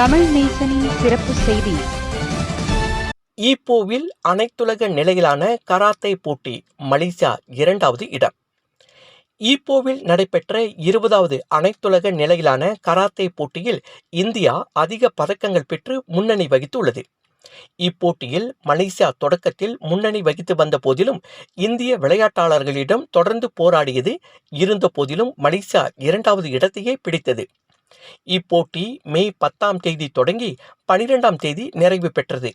தமிழ் நேசனின் சிறப்பு செய்தி. ஈப்போவில் அனைத்துலக நிலையிலான கராத்தே போட்டி மலேசியா இரண்டாவது இடம். ஈப்போவில் நடைபெற்ற இருபதாவது அனைத்துலக நிலையிலான கராத்தே போட்டியில் இந்தியா அதிக பதக்கங்கள் பெற்று முன்னணி வகித்துள்ளது. இப்போட்டியில் மலேசியா தொடக்கத்தில் முன்னணி வகித்து வந்த போதிலும் இந்திய விளையாட்டாளர்களிடம் தொடர்ந்து போராடியது இருந்த போதிலும் மலேசியா இரண்டாவது இடத்தையே பிடித்தது. இப்போட்டி மே பத்தாம் தேதி தொடங்கி பனிரெண்டாம் தேதி நிறைவு பெற்றது.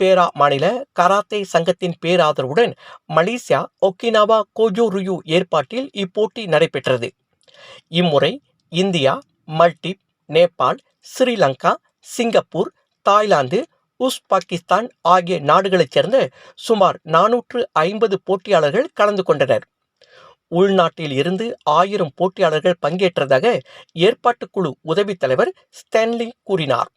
பேரா மாநில கராத்தே சங்கத்தின் பேராதரவுடன் மலேசியா ஒக்கினாவா கோஜோருயு ஏற்பாட்டில் இப்போட்டி நடைபெற்றது. இம்முறை India Maldives Nepal Sri Lanka Singapore Thailand Uzbekistan ஆகிய நாடுகளைச் சேர்ந்த சுமார் நானூற்று ஐம்பது போட்டியாளர்கள் கலந்து கொண்டனர். உள்நாட்டில் இருந்து ஆயிரம் போட்டியாளர்கள் பங்கேற்றதாக ஏற்பாட்டுக்குழு உதவித் தலைவர் ஸ்டான்லி கூறினார்.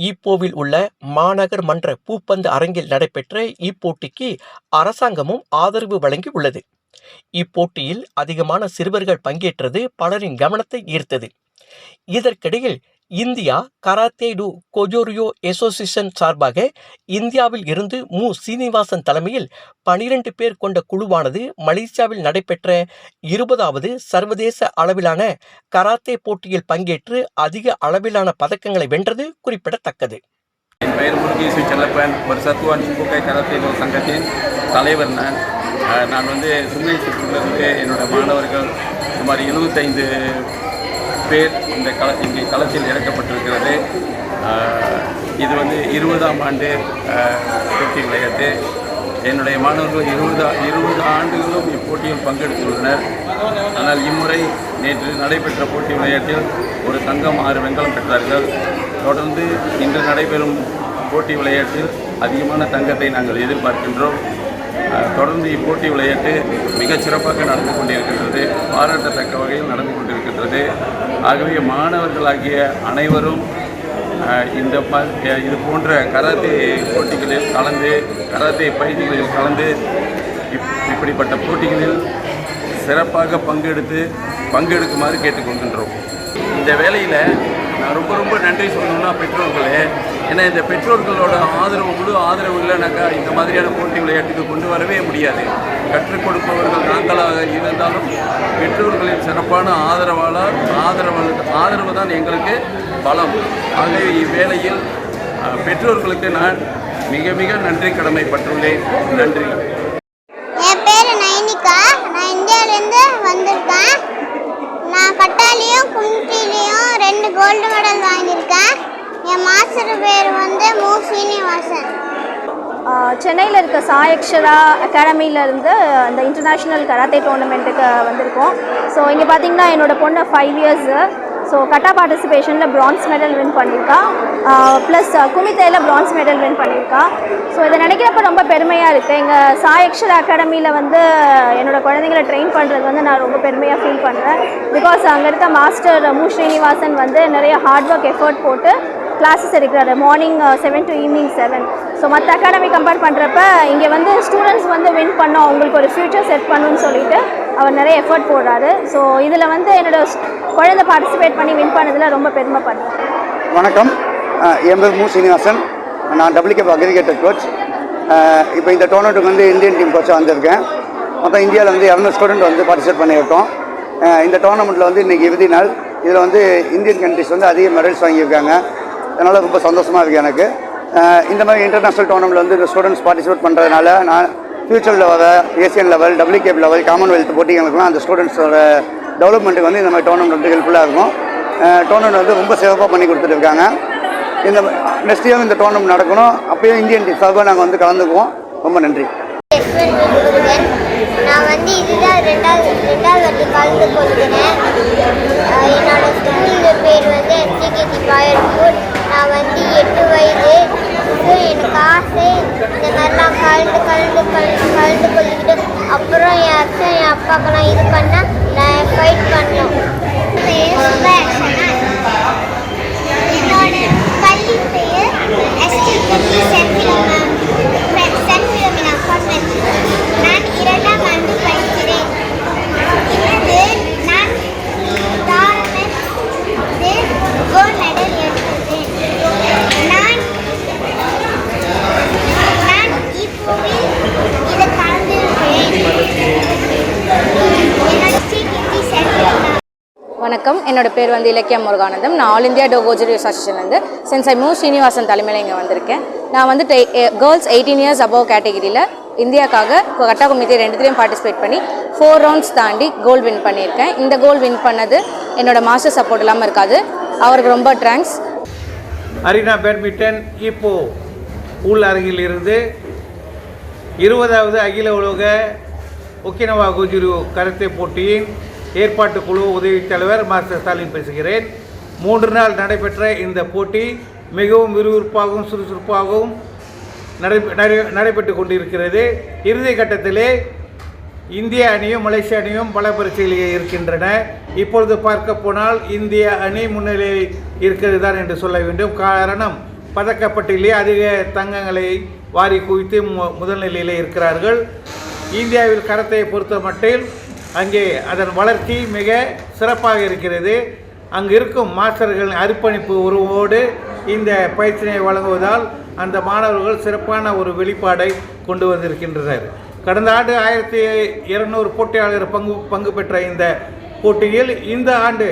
ஈப்போவில் உள்ள மாநகர் மன்ற பூப்பந்து அரங்கில் நடைபெற்ற இப்போட்டிக்கு அரசாங்கமும் ஆதரவு வழங்கி உள்ளது. இப்போட்டியில் அதிகமான சிறுவர்கள் பங்கேற்றது பலரின் கவனத்தை ஈர்த்தது. இதற்கிடையில் India karate do Gojuryu association சார்பாக இந்தியாவில் இருந்து மு. சீனிவாசன் தலைமையில் பனிரெண்டு பேர் கொண்ட குழுவானது மலேசியாவில் நடைபெற்ற இருபதாவது சர்வதேச அளவிலான கராத்தே போட்டியில் பங்கேற்று அதிக அளவிலான பதக்கங்களை வென்றது குறிப்பிடத்தக்கது. என் பெயர் முருகேசு செல்லப்பன். பர்சத்துவான் இன்புகை கராத்தே சங்கத்தின் தலைவர் நான். நான் வந்து சுங்கை சுற்றுலேருந்து என்னோட மாணவர்கள் சுமார் எழுபத்தைந்து பேர் இந்த கள இங்கே களத்தில் இறக்கப்பட்டிருக்கிறது. இது வந்து இருபதாம் ஆண்டு போட்டி விளையாட்டு. என்னுடைய மாணவர்கள் இருபது இருபது ஆண்டுகளும் இப்போட்டியில் பங்கெடுத்துள்ளனர். ஆனால் இம்முறை நேற்று நடைபெற்ற போட்டி விளையாட்டில் ஒரு தங்கம் ஆறு வெண்கலம் பெற்றார்கள். தொடர்ந்து இன்று நடைபெறும் போட்டி விளையாட்டில் அதிகமான தங்கத்தை நாங்கள் எதிர்பார்க்கின்றோம். தொடர்ந்து இப்போட்டி விளையாட்டு மிகச் சிறப்பாக நடந்து கொண்டிருக்கின்றது பாராட்டத்தக்க வகையில் நடந்து கொண்டிருக்கின்றது. ஆகவே மாணவர்களாகிய அனைவரும் இந்த இது போன்ற கராத்தே போட்டிகளில் கலந்து கராத்தே பயிற்சிகளில் கலந்து இப் இப்படிப்பட்ட போட்டிகளில் சிறப்பாக பங்கெடுத்து பங்கெடுக்குமாறு கேட்டுக்கொள்கின்றோம். இந்த வேலையில் நான் ரொம்ப ரொம்ப நன்றி சொல்லணும்னா பெற்றோர்களே ஏன்னா இந்த பெற்றோர்களோட ஆதரவு முழு ஆதரவு இல்லைனாக்கா இந்த மாதிரியான போட்டி விளையாட்டுக்கு கொண்டு வரவே முடியாது. கற்றுக் கொடுப்பவர்கள் நாங்களாக இருந்தாலும் பெற்றோர்களின் சிறப்பான ஆதரவாளர் ஆதரவு ஆதரவு தான் எங்களுக்கு பலம். ஆகவே இவ்வேளையில் பெற்றோர்களுக்கு நான் மிக மிக நன்றி கடமைப்பட்டுள்ளேன். நன்றி. என் பேர் நான் இந்தியாவிலேருந்து வந்திருக்கேன். நான் கும்டிலையும் ரெண்டு கோல்டு மெடல் வாங்கியிருக்கேன். என் மாஸ்டர் பேர் வந்து மு. சீனிவாசன். சென்னையில் இருக்க சாயக்ஷரா அகாடமியிலேருந்து அந்த இன்டர்நேஷ்னல் கராத்தே டோர்னமெண்ட்டுக்கு வந்திருக்கோம். ஸோ இங்கே பார்த்தீங்கன்னா என்னோடய பொண்ணு ஃபைவ் இயர்ஸு ஸோ கட்டா பார்ட்டிசிபேஷனில் பிரான்ஸ் மெடல் வின் பண்ணியிருக்கா ப்ளஸ் குமித்தையில் பிரான்ஸ் மெடல் வின் பண்ணியிருக்கா ஸோ இதை நினைக்கிறப்ப ரொம்ப பெருமையாக இருக்குது எங்கள் சாயக்ஷரா அகாடமியில் வந்து என்னோடய குழந்தைங்களை ட்ரெயின் பண்ணுறது வந்து நான் ரொம்ப பெருமையாக ஃபீல் பண்ணுறேன் பிகாஸ் அங்கே இருக்க மாஸ்டர் மு. ஸ்ரீனிவாசன் வந்து நிறைய ஹார்ட் ஒர்க் எஃபர்ட் போட்டு கிளாஸஸ் எடுக்கிறாரு. Morning seven to evening seven so மற்ற அகாடமி கம்பேர் பண்ணுறப்ப இங்கே வந்து ஸ்டூடெண்ட்ஸ் வந்து வின் பண்ணோம். அவங்களுக்கு ஒரு ஃப்யூச்சர் செட் பண்ணணும்னு சொல்லிட்டு அவர் நிறைய எஃபர்ட் போடுறாரு. ஸோ இதில் வந்து என்னோடய குழந்தை பார்ட்டிசிபேட் பண்ணி வின் பண்ணதில் ரொம்ப பெருமைப்படுறேன் வணக்கம். என் பேர் மு. சீனிவாசன். நான் டபிள்யூகேப் அக்ரிகேட்டர் கோச் இப்போ இந்த டோர்னமெண்ட்டுக்கு வந்து இந்தியன் டீம் கோச்சாக வந்திருக்கேன். மொத்தம் இந்தியாவில் வந்து இரநூறு ஸ்டூடெண்ட் வந்து பார்ட்டிசிபேட் பண்ணியிருக்கோம். இந்த டோர்னமெண்ட்டில் வந்து இன்றைக்கி இறுதி நாள். இதில் வந்து இந்தியன் கண்ட்ரிஸ் வந்து அதிக மெடல்ஸ் வாங்கியிருக்காங்க. அதனால் ரொம்ப சந்தோஷமாக இருக்குது எனக்கு. இந்த மாதிரி இன்டர்நேஷ்னல் டோர்னமெண்ட் வந்து இந்த ஸ்டூடெண்ட்ஸ் பார்ட்டிசிபேட் பண்ணுறதுனால நான் ஃபியூச்சர் வர Asian level W K F level Commonwealth போட்டிகளுக்குலாம் அந்த ஸ்டூடெண்ட்ஸோட டெவலப்மெண்ட்டுக்கு வந்து இந்த மாதிரி டோர்னமெண்ட் வந்து ஹெல்ப்ஃபுல்லாக இருக்கும். டோர்னமெண்ட் வந்து ரொம்ப சிறப்பாக பண்ணி கொடுத்துட்ருக்காங்க இந்த நெக்ஸ்ட் இயர் இந்த டோர்னமெண்ட் நடக்கணும். அப்பயும் இந்தியன் டீம் சார்பாக நாங்கள் வந்து கலந்துக்குவோம். ரொம்ப நன்றி. நான் வந்து இதுதான் ரெண்டாவது ரெண்டாவது கலந்து கொள்கிறேன் அஹ் என்னோட ஸ்கூல் பேர் வந்து எஸ்டிகேசி பாயர்பூர் நான் வந்து எட்டு வயது ஸோ எனக்கு ஆசை இந்த மாதிரிலாம் கலந்து கலந்து கலந்து கலந்து கொள்ளிக்கிட்டு அப்புறம் என் அச்சா என் அப்பாக்கெல்லாம் இது பண்ணால் நான் ஃபைட் பண்ணோம் என்னோட பள்ளி பெயர் S T K C saint saint Philomena convent நான் இரண்டாம் ஆண்டு படிக்கிறேன் இது நான் டார்னமெண்ட் கோல்ட் மெடல் வணக்கம். என்னோட பேர் வந்து இலக்கியம் முருகானந்தம். நான் ஆல் இந்தியா டோகோஜரி அசோசியேஷன்லேருந்து சென்ஸ் ஐ மூ. ஸ்ரீனிவாசன் தலைமையில் இங்கே வந்திருக்கேன். நான் வந்து கேர்ள்ஸ் எயிட்டீன் இயர்ஸ் அபவ் கேட்டகிரியில் இந்தியாக்காக கட்டா குமித்தி ரெண்டுத்துலேயும் பார்ட்டிசிபேட் பண்ணி ஃபோர் ரவுண்ட்ஸ் தாண்டி கோல்டு வின் பண்ணியிருக்கேன். இந்த கோல் வின் பண்ணது என்னோட மாஸ்டர் சப்போர்ட் இல்லாமல் இருக்காது. அவருக்கு ரொம்ப தேங்க்ஸ் அரினா பேட்மிண்டன் இப்போ உள் அரங்கில் இருந்து இருபதாவது அகில உலக ஒக்கினவா குஜுரு கருத்தை போட்டியின் ஏற்பாட்டு குழு உதவித் தலைவர் மாஸ்டர் ஸ்டாலின் பேசுகிறேன். மூன்று நாள் நடைபெற்ற இந்த போட்டி மிகவும் விறுவிறுப்பாகவும் சுறுசுறுப்பாகவும் நடை நடை- நடைபெற்று கொண்டிருக்கிறது. இறுதி கட்டத்திலே இந்திய அணியும் மலேசிய அணியும் பல பரிசையிலேயே இருக்கின்றன இப்பொழுது பார்க்க போனால் இந்திய அணி முன்னிலையில் இருக்கிறது தான் என்று சொல்ல வேண்டும். காரணம் பதக்கப்பட்டிலே அதிக தங்கங்களை வாரி குவித்து மு முதல் நிலையிலே இருக்கிறார்கள். இந்தியாவில் கரத்தை பொறுத்த மட்டில் அங்கே அதன் வளர்ச்சி மிக சிறப்பாக இருக்கிறது. அங்கு இருக்கும் மாஸ்டர்களின் அர்ப்பணிப்பு உருவோடு இந்த பயிற்சியை வழங்குவதால் அந்த மாணவர்கள் சிறப்பான ஒரு வெளிப்பாடை கொண்டு வந்திருக்கின்றனர். கடந்த ஆண்டு ஆயிரத்தி இருநூறு போட்டியாளர் பங்கு பங்கு பெற்ற இந்த போட்டியில் இந்த ஆண்டு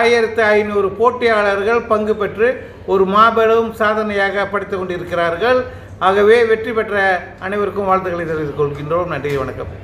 ஆயிரத்து ஐநூறு போட்டியாளர்கள் பங்கு பெற்று ஒரு மாபெரும் சாதனையாக படைத்துக் கொண்டிருக்கிறார்கள். ஆகவே வெற்றி பெற்ற அனைவருக்கும் வாழ்த்துக்களை தெரிவித்துக் கொள்கின்றோம். நன்றி வணக்கம்.